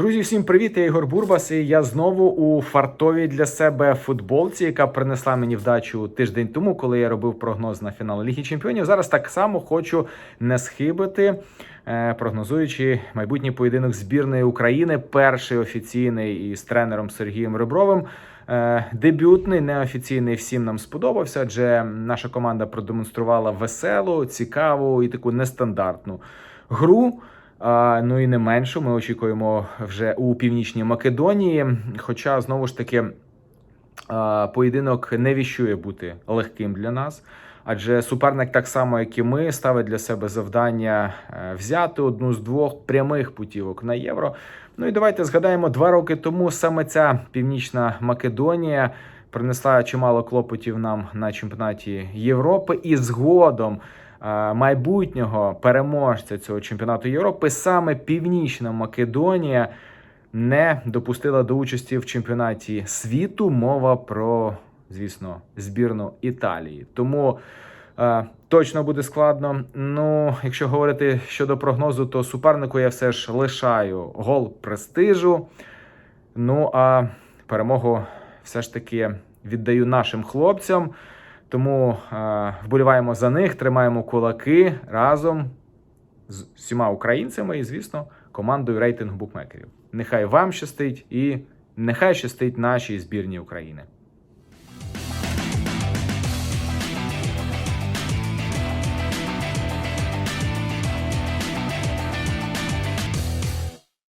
Друзі, всім привіт! Я Ігор Бурбас, і я знову у фартовій для себе футболці, яка принесла мені вдачу тиждень тому, коли я робив прогноз на фінал Ліги Чемпіонів. Зараз так само хочу не схибити, е, прогнозуючи майбутній поєдинок збірної України, перший офіційний із тренером Сергієм Ребровим. Е, Дебютний, неофіційний всім нам сподобався, адже наша команда продемонструвала веселу, цікаву і таку нестандартну гру. Ну і не менше, ми очікуємо вже у північній Македонії. Хоча знову ж таки поєдинок не віщує бути легким для нас. Адже суперник, так само як і ми, ставить для себе завдання е, взяти одну з двох прямих путівок на євро. Ну і давайте згадаємо, два роки тому саме ця північна Македонія принесла чимало клопотів нам на чемпіонаті Європи, і згодом майбутнього переможця цього чемпіонату Європи саме Північна Македонія не допустила до участі в чемпіонаті світу. Мова про, звісно, збірну Італії. Тому е, точно буде складно. Ну, якщо говорити щодо прогнозу, то супернику я все ж лишаю гол престижу. Ну а перемогу все ж таки віддаю нашим хлопцям. Тому е, вболіваємо за них, тримаємо кулаки разом з всіма українцями і, звісно, командою рейтингу букмекерів. Нехай вам щастить і нехай щастить нашій збірній України.